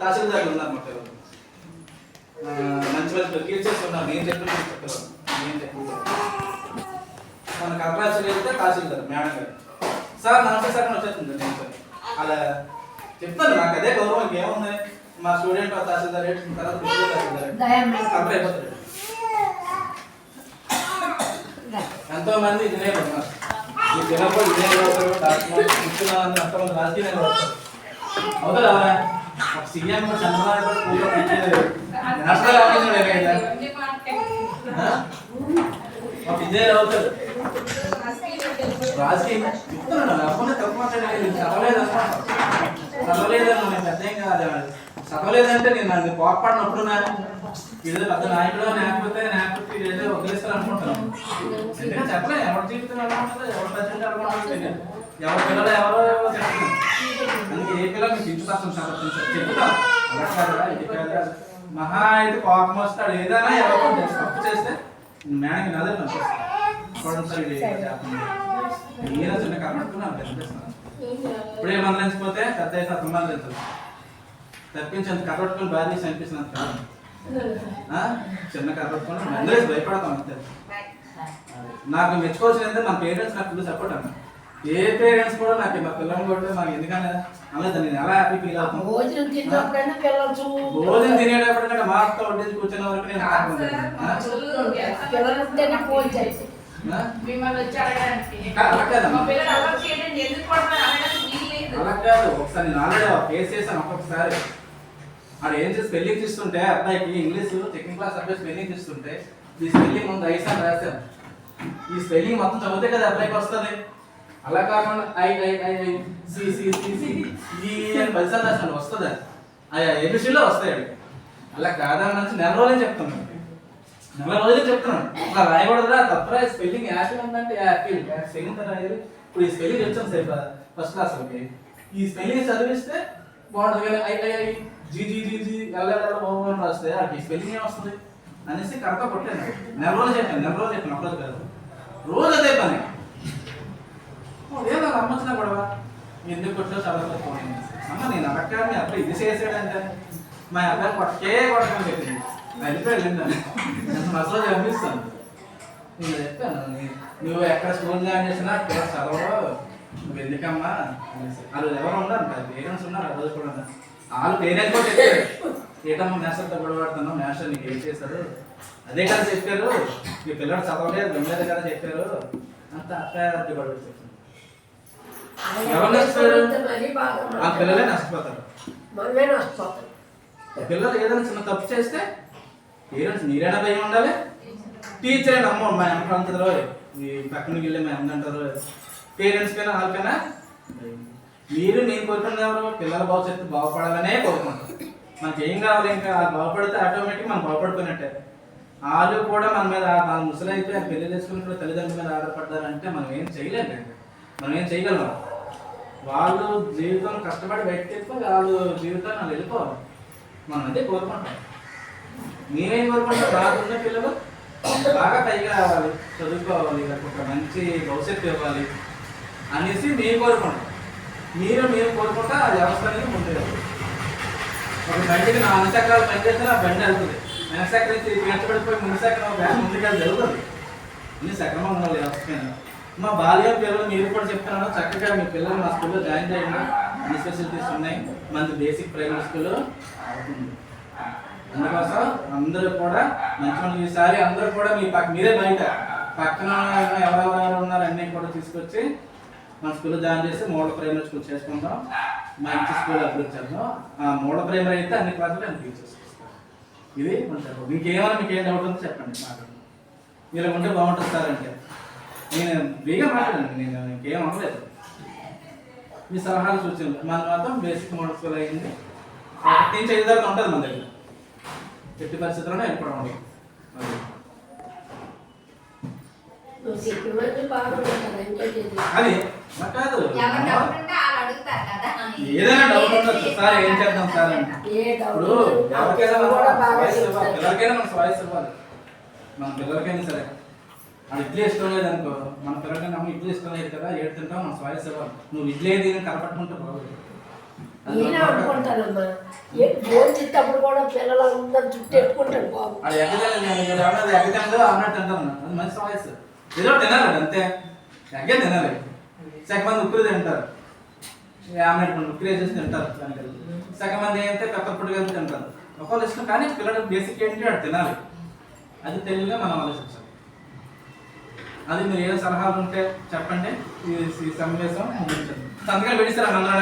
తహసీల్దార్లు ఉన్నారు మా పిల్లలు ఆ, మంచి మంచి టీచర్స్ ఉన్నారు నేను చెప్పిన నేను చెప్పిన మన వెళ్తే తహసీల్దార్ మేడం గారు. సార్ నమస్తే సార్ అని వచ్చేస్తుంది నేను అలా చెప్తాను నాకు అదే గౌరవం ఇంకేముంది? మా స్టూడెంట్ తహసీల్దార్ తర్వాత తహసీల్దార్ అయిపోతాడు ఎంతో మంది ఇంజనీర్లు ఉన్నారు. ఈ చిన్నప్పుడు ఇంజనీర్ అవుతారు డాక్టర్ ముఖ్యమంత్రి రాజకీయ అవుతారు సీఎం చంద్రబాబు కూడా ఇదే పెట్టేది నేషనల్ ఆఫీసర్ ఏమైందా ఒక ఇంజనీర్ రాజకీయం చెప్తున్నాను అప్పుడు తప్పు మాట్లాడలేదు చదవలేదు చదవలేదని నేను పెద్ద ఏం కాదు చదవలేదంటే నేను నన్ను కోపడినప్పుడు నాకు ఇది పెద్ద నాయకుడు లేకపోతే లేకపోతే ఇదేదో వదిలేస్తారు అనుకుంటున్నాను ఎందుకంటే చెప్పలేదు ఎవరి జీవితం ఎలా ఉంటుంది ఎవరి ప్రజెంట్ ఎలా ఉంటుంది ఎవరి పిల్లలు ఎవరో అందుకే ఏ పిల్లలు అలా ఇది మహా అయితే కోపం వస్తాడు. ఏదైనా ఎవరో తప్పు చేస్తే మేడం నదిలి ఈయన చిన్న కనబడుతున్నా కనిపిస్తున్నాను ఇప్పుడే మందలించిపోతే పెద్ద అయితే అతను మందలించదు తప్పించేంత కనబడుకుని బాధ చేసి కాదు. ఆ? చిన్న మందలేసి భయపడతాం అంతే. నాకు మెచ్చుకోవాల్సింది మన పేరెంట్స్ నాకు ఫుల్ సపోర్ట్ అన్న ఏ పేరెంట్స్ కూడా నాకు మా పిల్లల్ని కొట్టే మాకు ఎందుకన్నా అనలేదు నేను ఎలా హ్యాపీ ఫీల్ అవుతాను భోజనం తిన్నప్పుడైనా పిల్లలు భోజనం తినేటప్పుడు మా అక్క వడ్డేసి కూర్చున్న వరకు నేను హ్యాపీ ఉంటాను. పిల్లలు ఉంటేనే ఫోన్ చేసి ఆ? మిమ్మల్ని వచ్చి అడగడానికి. అలా పిల్లలు కాదు ఒకసారి నేను ఆల్రెడీ కేసు చేశాను ఒక్కొక్కసారి. ఆడు ఏం చేసి స్పెల్లింగ్ తీస్తుంటే అబ్బాయికి ఇంగ్లీష్ సెకండ్ క్లాస్ అబ్బాయి స్పెల్లింగ్ తీస్తుంటే ఈ స్పెల్లింగ్ ముందు ఐస్ అని రాశాను. ఈ స్పెల్లింగ్ మొత్తం చదివితే కదా అబ్బాయికి వస్తుంది. అలా కాకుండా I I I I C C C C E అని పదిసార్లు రాశాను వస్తుంది? అది ఎబిసిలో వస్తాయి అలా కాదని నెల రోజులే చెప్తున్నాను నెల రోజులే చెప్తున్నాను అలా రాయకూడదురా తప్పరా స్పెల్లింగ్ యాపిల్ ఉందంటే యాపిల్. సెకండ్ రాయాలి ఇప్పుడు ఈ స్పెల్లింగ్ వచ్చాం సార్ ఫస్ట్ క్లాస్ ఓకే ఈ స్పెల్లింగ్ చదివిస్తే బాగుంటుంది కానీ I I I G G G G LL బాగుంటుంది రాస్తే ఆ ఈ స్పెల్లింగ్ ఏం వస్తుంది? అనేసి కరెక్ట్గా కొట్టాను నెల రోజులు చెప్పాను నెల రోజులు చెప్పాను ఒకరోజు కాదు రోజు అదే పని ఏదో నమ్మచ్చిన గొడవ ఎందుకు కొట్టో చదవకపోయింది అమ్మ నేను అడగని మీ అబ్బాయి ఇది చేసాడంటే మా అబ్బాయి కొట్టే కొట్టకని చెప్పింది. వెళ్ళిపోయి వెళ్ళిందని నేను మసలు పంపిస్తాను నేను చెప్పాను నువ్వు ఎక్కడ స్కూల్ జాయిన్ చేసినా అక్కడ చదవవు. నువ్వు ఎందుకమ్మా? అనేసి. వాళ్ళు ఎవరు ఉన్నారు? కదా పేరెంట్స్ ఉన్నారు ఆ రోజు కూడా. వాళ్ళు పేరెంట్స్ కూడా చెప్పారు. ఏటమ్మా మేస్టర్తో గొడవ పడుతున్నావు? మేస్టర్ నీకు ఏం చేశారు అదే కదా చెప్పారు. మీ పిల్లడు చదవలేదు వెళ్ళలేదు కదా చెప్పారు. అంత అత్త గొడవ చెప్పారు. ఎవరు నష్టపోయారు? ఆ పిల్లలే నష్టపోతారు. మనమే నష్టపోతాం. పిల్లలు ఏదైనా చిన్న తప్పు చేస్తే పేరెంట్స్ మీరైనా భయం ఉండాలి. టీచర్ అయినా అమ్మ మా అమ్మ అంటారు ఈ పక్కనకి వెళ్ళి మా అమ్మ అంటారు పేరెంట్స్ కైనా వాళ్ళకైనా. మీరు నేను కోరుకున్నది ఎవరు? పిల్లల భవిష్యత్తు బాగుపడాలనే కోరుకుంటారు మనకి ఏం కావాలి ఇంకా? వాళ్ళు బాగుపడితే ఆటోమేటిక్ మనం బాగుపడుతున్నట్టే వాళ్ళు కూడా మన మీద వాళ్ళ ముసలి అయిపోయి వాళ్ళు పెళ్ళి చేసుకున్నప్పుడు తల్లిదండ్రుల మీద ఆధారపడ్డారంటే మనం ఏం చేయలేము. మనం ఏం చేయగలం? వాళ్ళు జీవితం కష్టపడి బయట తెప్పి వాళ్ళు జీవితాన్ని వాళ్ళు వెళ్ళిపోవాలి. మనం అదే కోరుకుంటాం. నేనేం కోరుకుంటాం నాకున్న పిల్లలు బాగా పైగా రావాలి చదువుకోవాలి ఒక మంచి భవిష్యత్తు ఇవ్వాలి అనేసి మేము కోరుకుంటాం. మీరు మేము కోరుకుంటా ఆ వ్యవస్థ అనేది ముందు ఒక బండికి నాలుగు చక్రాలు పనిచేస్తే ఆ బండి వెళ్తుంది. వెనక చక్రం పెంచబడిపోయి ముందు చక్రం బ్యాగ్ ముందుకు జరుగుతుంది. అన్ని సక్రమంగా ఉండాలి వ్యవస్థ మా బాల్య పిల్లలు మీరు కూడా చెప్తున్నాను. చక్కగా మీ పిల్లలు మా స్కూల్లో జాయిన్ చేయండి అన్ని ఫెసిలిటీస్ ఉన్నాయి. మంచి బేసిక్ ప్రైమరీ స్కూల్. అవుతుంది అందుకోసం అందరూ కూడా మంచి మంచి ఈసారి అందరూ కూడా మీ పక్క మీరే బయట. పక్కన ఎవరెవరెవరు ఉన్నారు అన్నీ కూడా తీసుకొచ్చి మన స్కూల్లో జాయిన్ చేసి మోడల్ ప్రైమరీ స్కూల్ చేసుకుందాం. మంచి స్కూల్ అభివృద్ధి చేద్దాం ఆ మూడ ప్రైమరీ అయితే అన్ని క్లాసులు అన్ని టీచర్స్ ఇది మన మీకేమైనా మీకు ఏం డౌట్ ఉందో చెప్పండి మాకు. ఇలా ఉంటే బాగుంటుంది సార్ అంటే. నేను ఫ్రీగా మాట్లాడండి నేను ఇంకేం అనలేదు. మీ సలహాలు సూచనలు. మన మాత్రం బేసిక్ మోడల్ స్కూల్ అయింది. ఒకటి నుంచి ఐదు దాకా ఉంటుంది మన దగ్గర. ఎట్టి పరిస్థితుల్లోనే వెళ్ళిపోవడం ఉండదు. అది. బాగా కాదు. ఏదైనా డౌట్ ఉండొచ్చు సార్ ఏం చేద్దాం సార్ ఇప్పుడు ఎవరికైనా కూడా బాగా. పిల్లలకైనా మన వాయిస్ ఇవ్వాలి. మన పిల్లలకైనా సరే. అది ఇడ్లీ ఇష్టం లేదు అనుకో మన పిల్లలకైనా అమ్మ ఇడ్లీ ఇష్టం లేదు కదా ఏడు తింటాం మన వాయిస్ ఇవ్వాలి నువ్వు ఇడ్లీ తిని కలపట్టుకుంటే బాగోదు నేనే దొరకదు. అనుకుంటానమ్మా ఏ ఫోన్ చేసేటప్పుడు కూడా పిల్లలు అందరూ చుట్టూ ఎట్టుకుంటారు బాబు. అది ఎగ్గదండో అన్నట్టు అంటాను అది మంచి వాయిస్ ఏదో ఒకటి తినాలి అంతే. ఎగ్గే తినాలి. సగం మంది తింటారు. ఆమ్లెట్ వేసేసి తింటారు సగం మంది పొడి కలిపి తింటారు. ఒకళ్ళు ఇష్టం కానీ పిల్లలకు బేసిక్ ఏంటి అది తినాలి. అది తెలివిగా మనం ఆలోచించాలి. అది మీరు ఏ సలహాలు ఉంటే చెప్పండి. ఈ ఈ సమావేశం ముగించండి. సంతకాలు పెట్టిస్తారా మళ్ళా